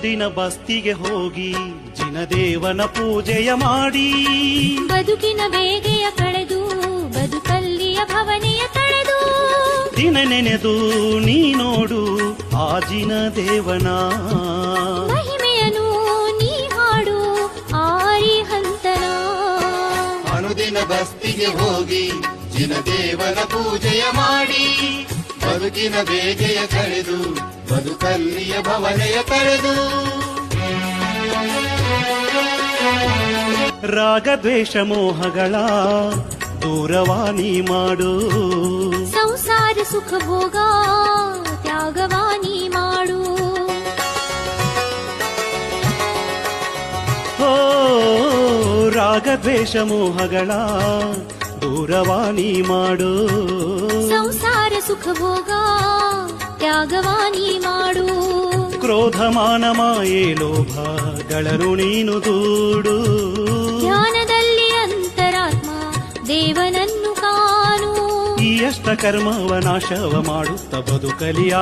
ದಿನ ಬಸ್ತಿಗೆ ಹೋಗಿ ಜಿನದೇವನ ಪೂಜೆಯ ಮಾಡಿ. ಬದುಕಿನ ಬೇಗೆಯ ಕಳೆದು ಬದುಕಲ್ಲಿಯ ಭವನೆಯ ಕಳೆದು ದಿನ ನೆನೆದು ನೀ ನೋಡು ಆ ಜಿನ ದೇವನ ಮಹಿಮೆಯನು ನೀ ಹಾಡು ಆರಿ ಹಂತನ ಅನುದಿನ ಬಸ್ತಿಗೆ ಹೋಗಿ ಜಿನದೇವನ ಪೂಜೆಯ ಮಾಡಿ. ಬದುಕಿನ ಬೇಗೆಯ ಕಳೆದು ಬದುಕಲ್ಲಿಯ ಭವನೆಯ ತಳೆದು ರಾಗದ್ವೇಷ ಮೋಹಗಳ ದೂರವಾಣಿ ಮಾಡು. ಸಂಸಾರ ಸುಖ ಭೋಗ ತ್ಯಾಗವಾನಿ ಮಾಡು. ಹೋ ರಾಗದ್ವೇಷ ಮೋಹಗಳ ದೂರವಾಣಿ ಮಾಡು. ಸಂಸಾರ ಸುಖ ಭೋಗ ತ್ಯಾಗವಾನಿ ಮಾಡು ಕ್ರೋಧ ಮಾನ ಮಾಯೆ ಗಳರು ನೀನು ದೂಡು ಜ್ಞಾನದಲ್ಲಿ ಅಂತರಾತ್ಮ ದೇವನನ್ನು ಕಾಣು. ಈ ಅಷ್ಟ ಕರ್ಮವ ನಾಶವ ಮಾಡುತ್ತ ಬದುಕಲಿಯ